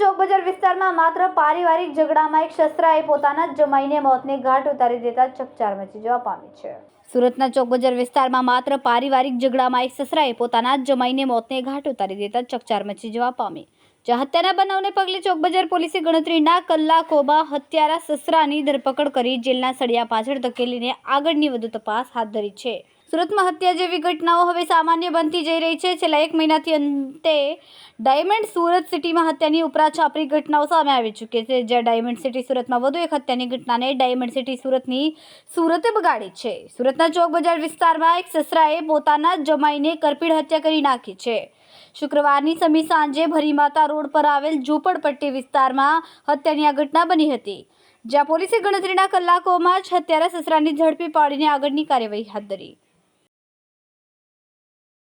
ચોકબજાર વિસ્તારમાં માત્ર પારિવારિક ઝઘડામાં એક શસ્ત્રાએ પોતાના જ જમાઈને મોતને ઘાટ ઉતારી દેતા ચકચાર મચી જવા પામી છે. સુરતના ચોકબજાર વિસ્તારમાં માત્ર પારિવારિક ઝઘડામાં એક સસરાએ પોતાના જમાઈને મોતને ઘાટ ઉતારી દેતા ચકચાર મચી જવા પામી. જે હત્યાના બનાવને પગલે ચોકબજાર પોલીસે ગણતરીના કલાકોમાં હત્યારા સસરાની ધરપકડ કરી જેલના સળિયા પાછળ ધકેલીને આગળની વધુ તપાસ હાથ ધરી છે. સુરતમાં હત્યા જેવી ઘટનાઓ હવે સામાન્ય બનતી જઈ રહી છે. છેલ્લા એક મહિનાથી અંતે ડાયમંડ સુરત સિટીમાં હત્યાની ઉપરા છાપરી ઘટનાઓ સામે આવી ચૂકી છે. જ્યાં ડાયમંડ સિટી સુરતમાં વધુ એક હત્યાની ઘટનાને ડાયમંડ સિટી સુરતની સુરતે બગાડી છે. સુરતના ચોક બજાર વિસ્તારમાં એક સસરાએ પોતાના જમાઈને કરપીણ હત્યા કરી નાખી છે. શુક્રવારની સમી સાંજે ભરીમાતા રોડ પર આવેલ ઝૂંપડપટ્ટી વિસ્તારમાં હત્યાની આ ઘટના બની હતી. જ્યાં પોલીસે ગણતરીના કલાકોમાં જ હત્યારા સસરાની ઝડપી પાડીને આગળની કાર્યવાહી હાથ ધરી.